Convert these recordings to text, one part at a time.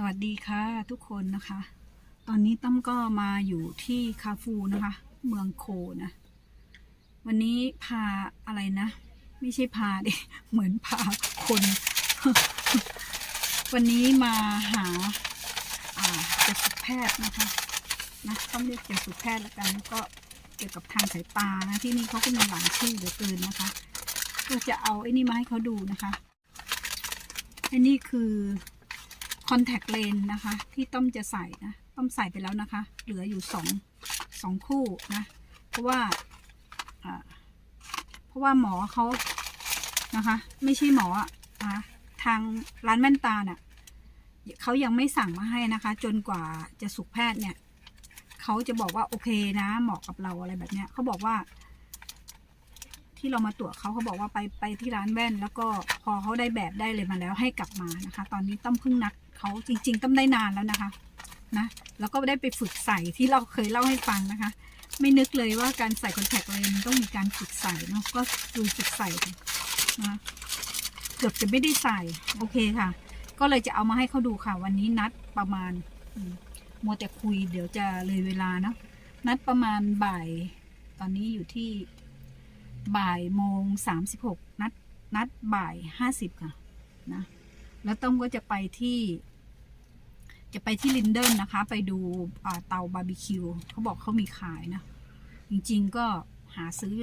สวัสดีค่ะทุกคนนะคะ ตอนนี้ตั้มก็มาอยู่ที่คาฟูนะคะ เมืองโคนะ วันนี้พาอะไรนะ ไม่ใช่พาดิเหมือนพาคน วันนี้มาหาอ่าจักษุแพทย์นะคะนะต้องเรียกจักษุแพทย์แล้วกันแล้วก็เกี่ยวกับทางสายตานะที่นี่เขาก็มีหลายชื่อเหลือเกินนะคะ ก็จะเอาไอ้นี่มาให้เขาดูนะคะไอ้นี่คือ คอนแทคเลนนะคะ ที่ต้อมจะใส่นะต้อมใส่ไปแล้วนะคะ เหลืออยู่สองสองคู่นะ เพราะว่าเพราะว่าหมอเขานะคะ ไม่ใช่หมออะอะทางร้านแว่นตาเน่ะเขายังไม่สั่งมาให้นะคะ จนกว่าจะสุขแพทย์เนี่ยเขาจะบอกว่าโอเคนะ เหมาะกับเราอะไรแบบเนี้ยเขาบอกว่า ที่เรามาตรวจเขาเขาบอกว่าไปไปที่ร้านแว่น แล้วก็พอเขาได้แบบได้เลยมาแล้วให้กลับมานะคะ ตอนนี้ต้อมเพิ่งนัดเขาจริง ๆ ต้อมได้นานแล้วนะคะนะแล้วก็ได้ไปฝึกใส่ที่เราเคยเล่าให้ฟังนะคะ ไม่นึกเลยว่าการใส่คอนแทคเลนส์ต้องมีการฝึกใส่เนาะก็ดูฝึกใส่นะเกือบจะไม่ได้ใส่โอเคค่ะ ก็เลยจะเอามาให้เขาดูค่ะ วันนี้นัดประมาณมมัวแต่คุยเดี๋ยวจะเลยเวลาเนาะนัดประมาณบ่าย ตอนนี้อยู่ที่ บ่ายโมงสามสิบหกนัดนัดบ่ายห้าสิบค่ะนะแล้วต้อมก็จะไปที่ จะไปที่ลินเดนนะคะ ไปดูเตาบาร์บีคิวเขาบอกเขามีขายนะ จริงๆก็หาซื้อ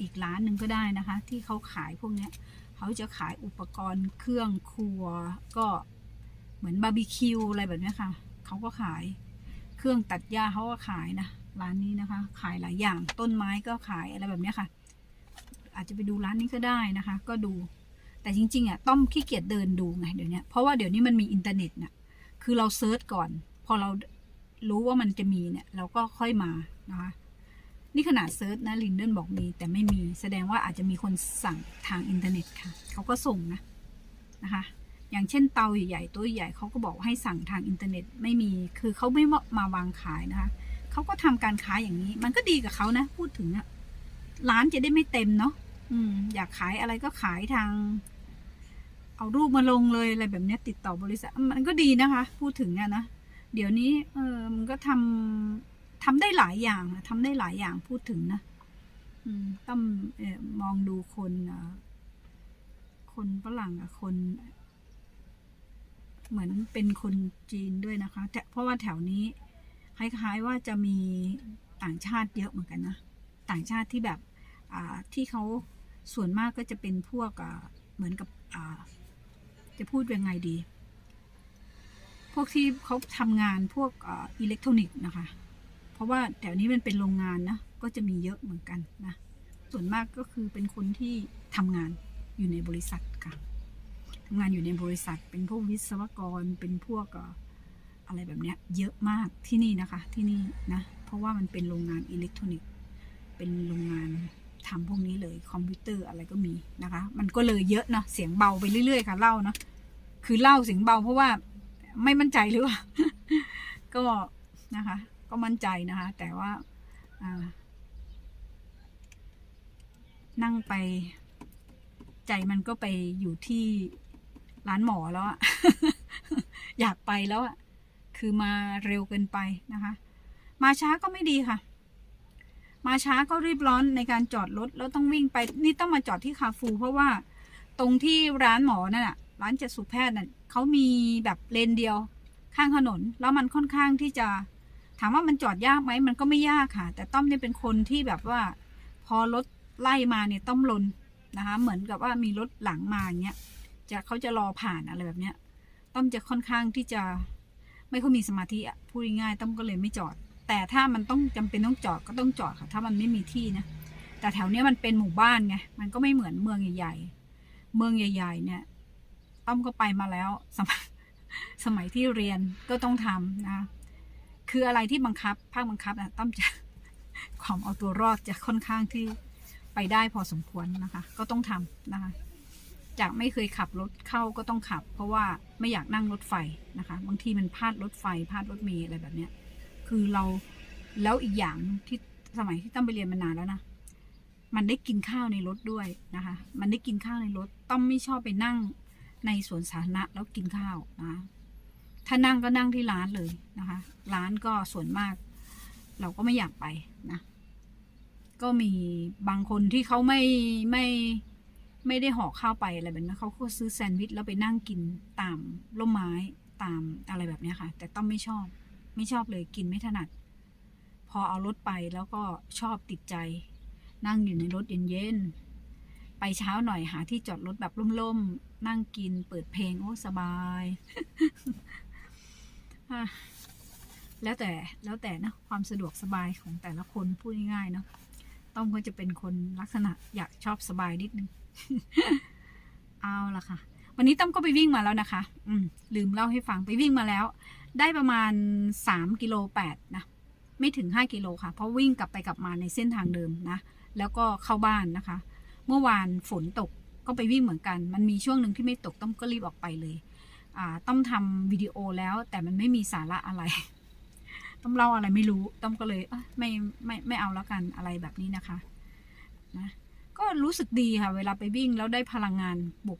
อีกร้านหนึ่งก็ได้นะคะ ที่เขาขายพวกเนี้ยเขาจะขายอุปกรณ์เครื่องครัว ก็เหมือนบาร์บีคิวอะไรแบบนี้ค่ะเขาก็ขายเครื่องตัดหญ้าเขาก็ขายนะร้านนี้นะคะ ขายหลายอย่างต้นไม้ก็ขายอะไรแบบนี้ค่ะ อาจจะไปดูร้านนี้ก็ได้นะคะ ก็ดู แต่จริงๆอะต้อมขี้เกียจเดินดูไงเดี๋ยวนี้เพราะว่าเดี๋ยวนี้มันมีอินเทอร์เน็ตน่ะคือเราเซิร์ชก่อน พอเรารู้ว่ามันจะมีเนี่ย เราก็ค่อยมานะคะนี่ขนาดเซิร์ชนะลินเดนบอกมี แต่ไม่มีแสดงว่าอาจจะมีคนสั่งทางอินเทอร์เน็ตค่ะเขาก็ส่งนะนะคะ อย่างเช่นเตาใหญ่ๆตัวใหญ่เขาก็บอกให้สั่งทางอินเทอร์เน็ตไม่มีคือเขาไม่มาวางขายนะคะเขาก็ทำการค้าอย่างนี้ มันก็ดีกับเขานะ พูดถึงอะร้านจะได้ไม่เต็มเนาะ อืม อยากขายอะไรก็ขายทาง เอารูปมาลงเลยอะไรแบบนี้ติดต่อบริษัท มันก็ดีนะคะ พูดถึงอะนะ เดี๋ยวนี้ เออมันก็ทำทำได้หลายอย่างทำได้หลายอย่างพูดถึงนะต้องออมองดูคนคนฝรั่งอะคน เหมือนเป็นคนจีนด้วยนะคะ แต่เพราะว่าแถวนี้คล้ายๆว่าจะมีต่างชาติเยอะเหมือนกันนะ ต่างชาติที่แบบที่เขา ส่วนมากก็จะเป็นพวกเหมือนกับจะพูดยังไงดี พวกที่เขาทำงานพวกอิเล็กทรอนิกส์นะคะ เพราะว่าแถวนี้มันเป็นโรงงานนะ ก็จะมีเยอะเหมือนกันนะ ส่วนมากก็คือเป็นคนที่ทำงานอยู่ในบริษัทค่ะทำงานอยู่ในบริษัท เป็นพวกวิศวกร เป็นพวกเอ่ออะไรแบบเนี้ยเยอะมากที่นี่นะคะที่นี่นะ เพราะว่ามันเป็นโรงงานอิเล็กทรอนิกส์ เป็นโรงงาน ทำพวกนี้เลยคอมพิวเตอร์อะไรก็มีนะคะ มันก็เลยเยอะเนาะเสียงเบาไปเรื่อยๆค่ะเล่าเนาะคือเล่าเสียงเบาเพราะว่าไม่มั่นใจหรือว่าก็นะคะ ก็มั่นใจนะคะ แต่ว่าอ่านั่งไป ใจมันก็ไปอยู่ที่ร้านหมอแล้วอะอยากไปแล้วอะคือมาเร็วเกินไปนะคะ มาช้าก็ไม่ดีค่ะ มาช้าก็รีบร้อนในการจอดรถแล้วต้องวิ่งไปนี่ต้องมาจอดที่คาฟู เพราะว่าตรงที่ร้านหมอนั่นอะร้านจัดสุแพทย์น่ะเขามีแบบเลนเดียวข้างถนน แล้วมันค่อนข้างที่จะ ถามว่ามันจอดยากไหมมันก็ไม่ยากค่ะ แต่ต้อมเนี่ยเป็นคนที่แบบว่า พอรถไล่มาเนี่ยต้อมลนนะคะ เหมือนกับว่ามีรถหลังมาอย่างเงี้ยจะเขาจะรอผ่านอะไรแบบเนี้ยต้อมจะค่อนข้างที่จะไม่ค่อยมีสมาธิอะพูดง่ายๆต้อมก็เลยไม่จอด แต่ถ้ามันต้องจำเป็นต้องจอดก็ต้องจอดค่ะ ถ้ามันไม่มีที่นะ แต่แถวเนี้ยมันเป็นหมู่บ้านไง มันก็ไม่เหมือนเมืองใหญ่ ๆ เมืองใหญ่ ๆ เนี่ยต้อมก็ไปมาแล้วสมัยสมัยที่เรียนก็ต้องทำนะ คืออะไรที่บังคับ ภาคบังคับนะต้อมจะความเอาตัวรอดจะค่อนข้างที่ไปได้พอสมควรนะคะ ก็ต้องทำนะคะ จากไม่เคยขับรถเข้าก็ต้องขับ เพราะว่าไม่อยากนั่งรถไฟนะคะ บางทีมันพลาดรถไฟพลาดรถเมล์อะไรแบบเนี้ย คือเราแล้วอีกอย่างที่สมัยที่ต้อมไปเรียนมานานแล้วนะมันได้กินข้าวในรถด้วยนะคะ มันได้กินข้าวในรถต้อมไม่ชอบไปนั่งในสวนสาธารณะแล้วกินข้าวนะถ้านั่งก็นั่งที่ร้านเลยนะคะ ร้านก็ส่วนมาก เราก็ไม่อยากไปนะก็มีบางคนที่เขาไม่ไม่ไม่ได้ห่อข้าวไปอะไรแบบนั้นเขาก็ซื้อแซนด์วิชแล้วไปนั่งกินตามร่มไม้ตามอะไรแบบนี้ค่ะ แต่ต้องไม่ชอบ ไม่ชอบเลยกินไม่ถนัด พอเอารถไปแล้วก็ชอบติดใจ นั่งอยู่ในรถเย็นๆ ไปเช้าหน่อยหาที่จอดรถแบบร่มๆ นั่งกินเปิดเพลงโอ้สบาย แล้วแต่แล้วแต่นะความสะดวกสบายของแต่ละคนพูดง่ายๆเนาะต้อมก็จะเป็นคนลักษณะอยากชอบสบายนิดนึงเอาละค่ะ วันนี้ต้อมก็ไปวิ่งมาแล้วนะคะ อืมลืมเล่าให้ฟังไปวิ่งมาแล้ว ได้ประมาณสามกิโลแปดนะ ไม่ถึงห้ากิโลค่ะ เพราะวิ่งกลับไปกลับมาในเส้นทางเดิมนะ แล้วก็เข้าบ้านนะคะ เมื่อวานฝนตกก็ไปวิ่งเหมือนกัน มันมีช่วงหนึ่งที่ไม่ตกต้อมก็รีบออกไปเลย ต้อมทำวิดีโอแล้วแต่มันไม่มีสาระอะไร ต้อมเล่าอะไรไม่รู้ ต้อมก็เลยไม่ไม่ไม่เอาแล้วกันอะไรแบบนี้นะคะ นะ ก็รู้สึกดีค่ะ เวลาไปวิ่งแล้วได้พลังงาน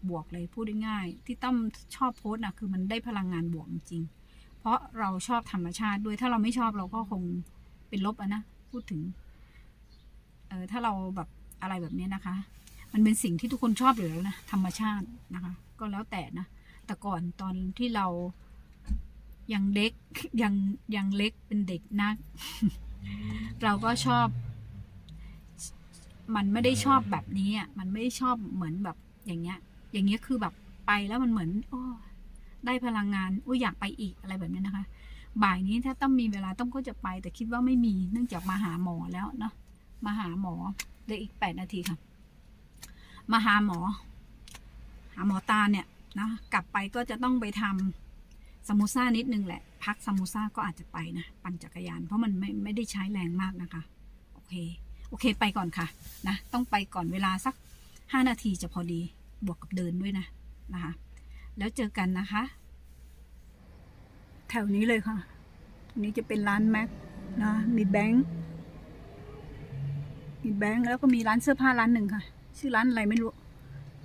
บวกๆเลยพูดง่ายๆที่ต้อมชอบโพสต์นะคือมันได้พลังงานบวกจริงๆ ราะเราชอบธรรมชาติด้วยถ้าเราไม่ชอบเราก็คงเป็นลบอะนะพูดถึงเออถ้าเราแบบอะไรแบบนี้นะคะ มันเป็นสิ่งที่ทุกคนชอบอยู่แล้วนะธรรมชาตินะคะ ก็แล้วแต่นะแต่ก่อนตอนที่เรายังเด็กยังยังเล็กเป็นเด็กนัก เราก็ชอบ มันไม่ได้ชอบแบบนี้อะมันไม่ได้ชอบเหมือนแบบอย่างเงี้ย อย่างเงี้ยคือแบบไปแล้วมันเหมือนโอ้ ได้พลังงานอุ้ยอยากไปอีกอะไรแบบนี้นะคะ บ่ายนี้ถ้าต้องมีเวลาต้องก็จะไป แต่คิดว่าไม่มีเนื่องจากมาหาหมอแล้วเนาะมาหาหมอเหลืออีกแปดนาทีค่ะ มาหาหมอ หาหมอตาเนี่ยนะกลับไปก็จะต้องไปทำสมูซ่านิดนึงแหละ พักสมูซ่าก็อาจจะไปนะ ปั่นจักรยาน เพราะมันไม่ไม่ได้ใช้แรงมากนะคะ โอเค โอเคไปก่อนค่ะนะ ต้องไปก่อนเวลาสักห้านาทีจะพอดีบวกกับเดินด้วยนะนะคะ แล้วเจอกันนะคะ แถวนี้เลยค่ะ ตรงนี้จะเป็นร้านแม็กนะ มีแบงค์ มีแบงค์แล้วก็มีร้านเสื้อผ้าร้านหนึ่งค่ะ ชื่อร้านอะไรไม่รู้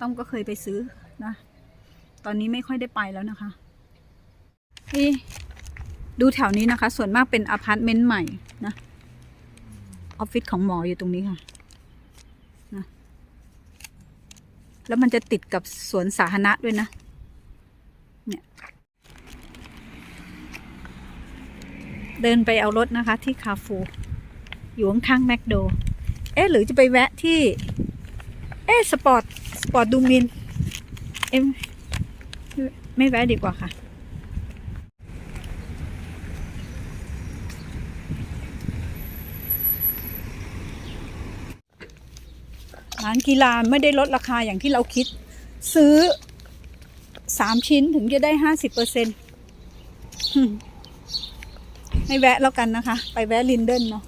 ต้องก็เคยไปซื้อนะ ตอนนี้ไม่ค่อยได้ไปแล้วนะคะนี่ดูแถวนี้นะคะ ส่วนมากเป็นอพาร์ตเมนต์ใหม่นะ ออฟฟิศของหมออยู่ตรงนี้ค่ะนะแล้วมันจะติดกับสวนสาธารณะด้วยนะ เนี่ยเดินไปเอารถนะคะที่คาฟู อยู่ข้างๆแมคโด เอ๊ะหรือจะไปแวะที่ เอ๊ะสปอร์ต สปอร์ตดูมิน เอ็มไม่แวะดีกว่าค่ะ ร้านกีฬาไม่ได้ลดราคาอย่างที่เราคิด ซื้อ สามชิ้นถึงจะได้ห้าสิบเปอร์เซ็นต์ไม่แวะแล้วกันนะคะ ไปแวะลินเดนเนาะ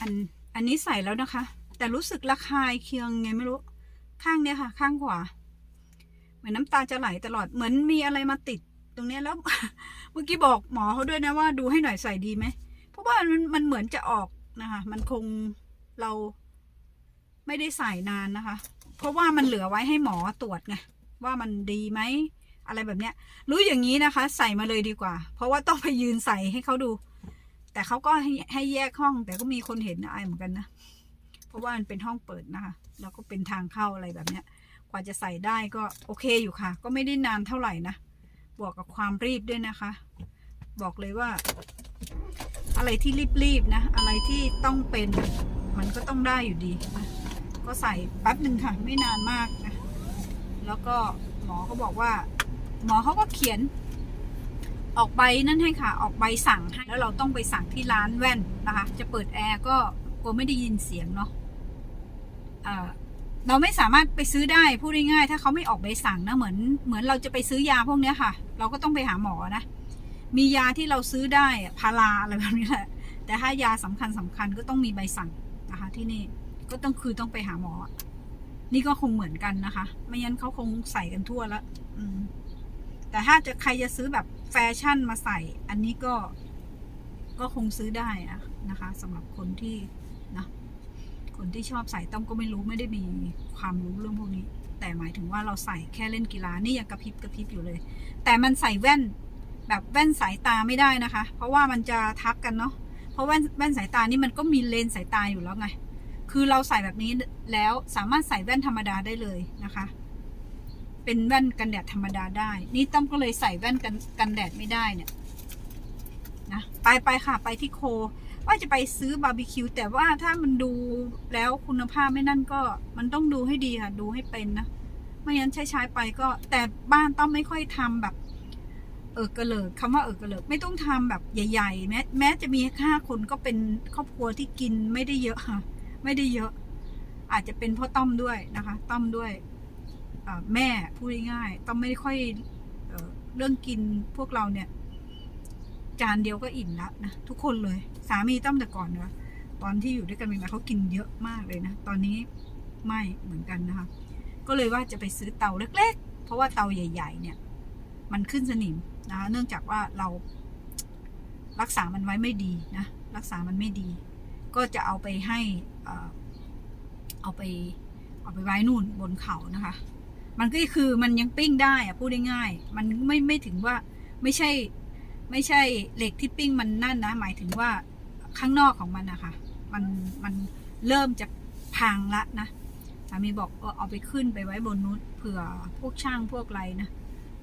อันอันนี้ใส่แล้วนะคะ แต่รู้สึกระคายเคืองไงไม่รู้ ข้างเนี้ยค่ะ ข้างขวา เหมือนน้ำตาจะไหลตลอดเหมือนมีอะไรมาติดตรงเนี้ยแล้ว เมื่อกี้บอกหมอเขาด้วยนะว่าดูให้หน่อยใส่ดีไหมเพราะว่ามันมันเหมือนจะออกนะคะ มันคงเรา ไม่ได้ใส่นานนะคะ เพราะว่ามันเหลือไว้ให้หมอตรวจไงว่ามันดีไหมอะไรแบบเนี้ย รู้อย่างนี้นะคะ ใส่มาเลยดีกว่า เพราะว่าต้องไปยืนใส่ให้เขาดู แต่เขาก็ให้ให้แยกห้อง แต่ก็มีคนเห็นนะอายเหมือนกันนะเพราะว่ามันเป็นห้องเปิดนะคะแล้วก็เป็นทางเข้าอะไรแบบเนี้ย กว่าจะใส่ได้ก็โอเคอยู่ค่ะ ก็ไม่ได้นานเท่าไหร่นะบวกกับความรีบด้วยนะคะ บอกเลยว่า อะไรที่รีบๆนะ อะไรที่ต้องเป็น มันก็ต้องได้อยู่ดีนะ ก็ใส่แป๊บหนึ่งค่ะ ไม่นานมากนะ แล้วก็หมอก็บอกว่า หมอเขาก็เขียน ออกใบนั่นให้ค่ะ ออกใบสั่งให้แล้วเราต้องไปสั่งที่ร้านแว่นนะคะ จะเปิดแอร์ก็กลัวไม่ได้ยินเสียงเนาะเอ่อเราไม่สามารถไปซื้อได้พูดง่ายๆถ้าเขาไม่ออกใบสั่งนะเหมือน เหมือนเราจะไปซื้อยาพวกเนี้ยค่ะ เราก็ต้องไปหาหมอนะ มียาที่เราซื้อได้พาราอะไรแบบนี้แหละแต่ถ้ายาสำคัญสำคัญก็ต้องมีใบสั่งนะคะที่นี่ ก็ต้องคือต้องไปหาหมอ นี่ก็คงเหมือนกันนะคะ ไม่งั้นเขาคงใส่กันทั่วแล้วแต่ถ้าจะใครจะซื้อแบบแฟชั่นมาใส่ อันนี้ก็ก็คงซื้อได้อะนะคะสำหรับคนที่นะคนที่ชอบใส่ต้อมก็ไม่รู้ไม่ได้มีความรู้เรื่องพวกนี้ แต่หมายถึงว่าเราใส่แค่เล่นกีฬานี่ยังกระพริบกระพริบอยู่เลย แต่มันใส่แว่นแบบแว่นสายตาไม่ได้นะคะ เพราะว่ามันจะทับกันเนาะเพราะแว่นแว่นสายตานี่มันก็มีเลนส์สายตาอยู่แล้วไง คือเราใส่แบบนี้แล้วสามารถใส่แว่นธรรมดาได้เลยนะคะ เป็นแว่นกันแดดธรรมดาได้ นี่ต้อมก็เลยใส่แว่นกันกันแดดไม่ได้เนี่ยนะไปไปค่ะไปที่โค ว่าจะไปซื้อบาร์บีคิวแต่ว่าถ้ามันดูแล้วคุณภาพไม่นั่นก็มันต้องดูให้ดีค่ะ ดูให้เป็นนะไม่งั้นใช้ใช้ไปก็ แต่บ้านต้องไม่ค่อยทำแบบ เออกระเลิกคำว่าเออกระเลิกไม่ต้องทำแบบใหญ่ ๆ แม้แม้จะมีห้าคนก็เป็นครอบครัวที่กินไม่ได้เยอะค่ะ ไม่ได้เยอะ อาจจะเป็นเพราะต้อมด้วยนะคะ ต้อมด้วยแม่พูดง่ายๆต้อมไม่ค่อยเอเรื่องกินพวกเราเนี่ย จานเดียวก็อิ่มละนะทุกคนเลย สามีต้อมแต่ก่อนนะตอนที่อยู่ด้วยกันใหม่ๆเขากินเยอะมากเลยนะ ตอนนี้ไม่เหมือนกันนะคะ ก็เลยว่าจะไปซื้อเตาเล็ก ๆ เพราะว่าเตาใหญ่ ๆ เนี่ย มันขึ้นสนิมนะคะเนื่องจากว่าเรารักษามันไว้ไม่ดีนะ รักษามันไม่ดี ก็จะเอาไปให้เอาไปเอาไปไว้นู่นบนเขานะคะ มันก็คือมันยังปิ้งได้อะพูดง่ายๆมันไม่ไม่ถึงว่าไม่ใช่ไม่ใช่เหล็กที่ปิ้งมันนั่นนะ หมายถึงว่าข้างนอกของมันนะคะ มันมันเริ่มจะพังละนะสามีบอกเออเอาไปขึ้นไปไว้บนนู้นเผื่อพวกช่างพวกไรนะ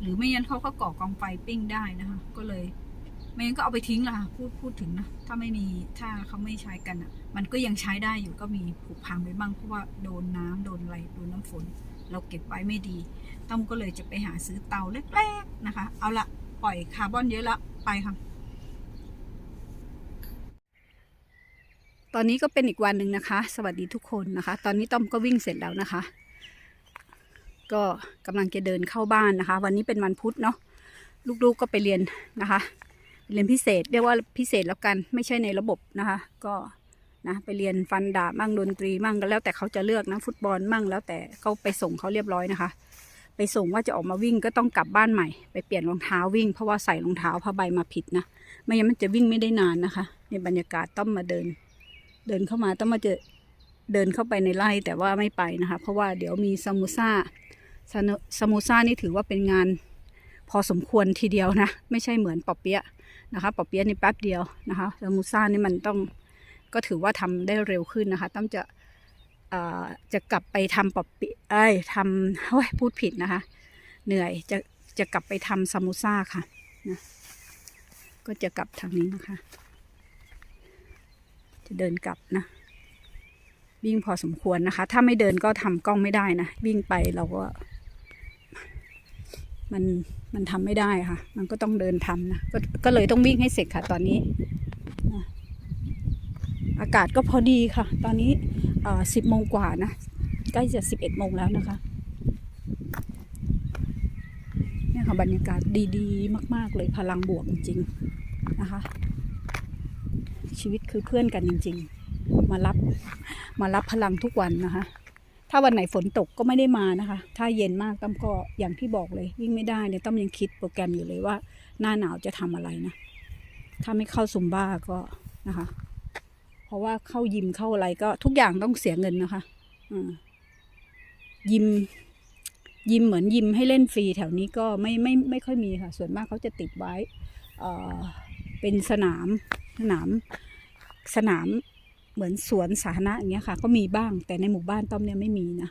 หรือไม่งั้นเขาก็ก่อกองไฟปิ้งได้นะคะ ก็เลย ไม่งั้นก็เอาไปทิ้งละ่ะ พูดพูดถึงนะ ถ้าไม่มีถ้าเขาไม่ใช้กันอะ มันก็ยังใช้ได้อยู่ก็มีผุพังไปบ้างเพราะว่าโดนน้ำโดนอะไรโดนน้ำฝน เราเก็บไว้ไม่ดีต้อมก็เลยจะไปหาซื้อเตาเล็กๆนะคะ เอาละปล่อยคาร์บอนเยอะละไปค่ะตอนนี้ก็เป็นอีกวันหนึ่งนะคะ สวัสดีทุกคนนะคะ ตอนนี้ต้อมก็วิ่งเสร็จแล้วนะคะ ก็กำลังจะเดินเข้าบ้านนะคะ วันนี้เป็นวันพุธเนาะลูกๆก็ไปเรียนนะคะ เรียนพิเศษเรียกว่าพิเศษแล้วกัน ไม่ใช่ในระบบนะคะ ก็นะไปเรียนฟันดาบมั่งดนตรีมั่งก็แล้วแต่เขาจะเลือกนะฟุตบอลมั่งแล้วแต่ก็ไปส่งเขาเรียบร้อยนะคะ ไปส่งว่าจะออกมาวิ่งก็ต้องกลับบ้านใหม่ ไปเปลี่ยนรองเท้าวิ่ง เพราะว่าใส่รองเท้าผ้าใบมาผิดนะไม่งั้นมันจะวิ่งไม่ได้นานนะคะในบรรยากาศต้องมาเดิน เดินเข้ามาต้องมาเจอเดินเข้าไปในไร่แต่ว่าไม่ไปนะคะ เพราะว่าเดี๋ยวมีซามูซ่าซาโนซามูซ่านี่ถือว่าเป็นงาน พอสมควรทีเดียวนะ ไม่ใช่เหมือนปอเปี๊ยะ นะคะปอเปี๊ยะนี่แป๊บเดียวนะคะซามูซ่านี่มันต้องก็ถือว่าทำได้เร็วขึ้นนะคะต้องจะจะกลับไปทำปอเปี๊ยะเอ้ยทำโอ้ยพูดผิดนะคะ เหนื่อยจะจะกลับไปทำซามูซ่าค่ะนะก็จะกลับทางนี้นะคะ จะเดินกลับนะวิ่งพอสมควรนะคะ ถ้าไม่เดินก็ทำกล้องไม่ได้นะ วิ่งไปเราก็ มันมันทำไม่ได้ค่ะ มันก็ต้องเดินทำนะก็ก็เลยต้องวิ่งให้เสร็จค่ะ ตอนนี้นะอากาศก็พอดีค่ะ ตอนนี้สิบโมงกว่านะใกล้จะสิบเอ็ดโมงแล้วนะคะเนี่ยค่ะบรรยากาศดีๆ มาก ๆ เลยพลังบวกจริง ๆ นะคะ ชีวิตคือเพื่อนกันจริง ๆ มารับมารับพลังทุกวันนะคะ ถ้าวันไหนฝนตกก็ไม่ได้มานะคะ ถ้าเย็นมากต้อมก็อย่างที่บอกเลย วิ่งไม่ได้เนี่ยต้อมยังคิดโปรแกรมอยู่เลยว่า หน้าหนาวจะทำอะไรนะ ถ้าไม่เข้าซุมบ้าก็นะคะ เพราะว่าเข้ายิมเข้าอะไรก็ทุกอย่างต้องเสียเงินนะคะอืมยิม ยิมเหมือนยิมให้เล่นฟรีแถวนี้ก็ไม่ไม่ไม่ค่อยมีค่ะ ส่วนมากเขาจะติดไว้ เอ่อเป็นสนามสนามสนาม เหมือนสวนสาธารณะอย่างเงี้ยค่ะ ก็มีบ้างแต่ในหมู่บ้านต้อมเนี่ยไม่มีนะ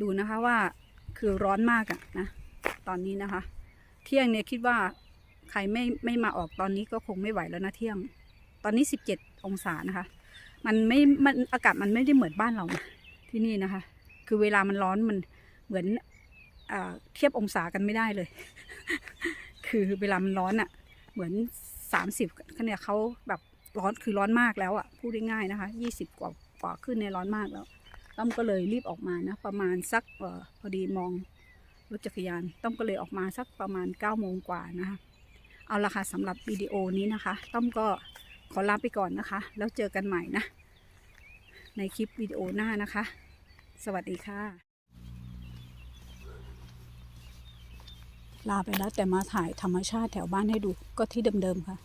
ดูนะคะว่าคือร้อนมากอะนะ ตอนนี้นะคะ เที่ยงเนี่ยคิดว่าใครไม่ไม่มาออกตอนนี้ก็คงไม่ไหวแล้วนะเที่ยง ตอนนี้สิบเจ็ดองศานะคะ มันไม่มันอากาศมันไม่ได้เหมือนบ้านเรานะที่นี่นะคะ คือเวลามันร้อนมันเหมือนอเทียบองศากันไม่ได้เลย คือเวลามันร้อนอะ่ะ เหมือนสามสิบเนี่ยเขาแบบร้อนคือร้อนมากแล้วอะ่ะพูดได้ง่ายนะคะยี่สิบกว่ากว่าขึ้นในร้อนมากแล้วต้อมก็เลยรีบออกมานะประมาณสักออพอดีมองรถจักรยานต้อมก็เลยออกมาสักประมาณเก้าโมงกว่านะคะเอาละค่ะสำหรับวิดีโอนี้นะคะ ต้อมก็ขอลาไปก่อนนะคะ แล้วเจอกันใหม่นะ ในคลิปวิดีโอหน้านะคะ สวัสดีค่ะ ลาไปแล้วแต่มาถ่ายธรรมชาติแถวบ้านให้ดูก็ที่เดิมๆค่ะ